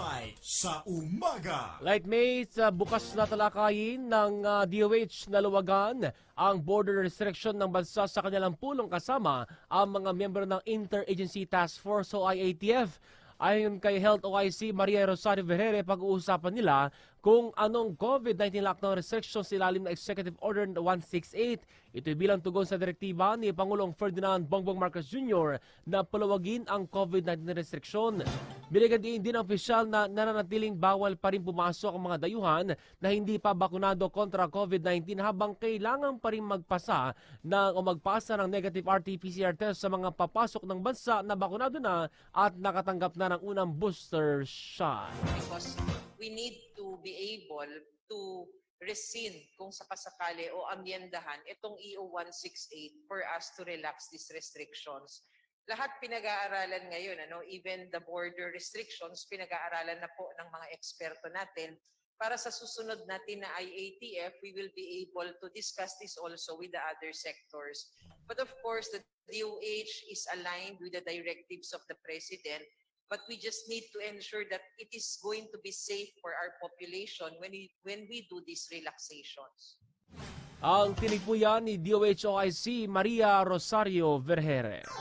Spotlight sa umaga. Lightmates, uh, bukas na talakayin ng uh, DOH na luwagan ang border restriction ng bansa sa kanilang pulong kasama ang mga miyembro ng Interagency Task Force o IATF. Ayon kay Health OIC Maria Rosario Vergere, pag-uusapan nila kung anong COVID-19 lockdown restrictions sa ilalim ng Executive Order 168. Ito'y bilang tugon sa direktiba ni Pangulong Ferdinand Bongbong Marcos Jr. na palawagin ang COVID-19 restriction. Binigadiin din ang opisyal na nananatiling bawal pa rin pumasok ang mga dayuhan na hindi pa bakunado kontra COVID-19 habang kailangan pa rin magpasa ng, o magpasa ng negative RT-PCR test sa mga papasok ng bansa na bakunado na at nakatanggap na ng unang booster shot. because we need to be able to rescind kung sakasakali o amyendahan itong EO 168 for us to relax these restrictions. Lahat pinag-aaralan ngayon, ano, even the border restrictions, pinag-aaralan na po ng mga eksperto natin. Para sa susunod natin na IATF, we will be able to discuss this also with the other sectors. But of course, the DOH is aligned with the directives of the President but we just need to ensure that it is going to be safe for our population when we when we do these relaxations. Ang tinig po yan ni DOH OIC Maria Rosario Vergere.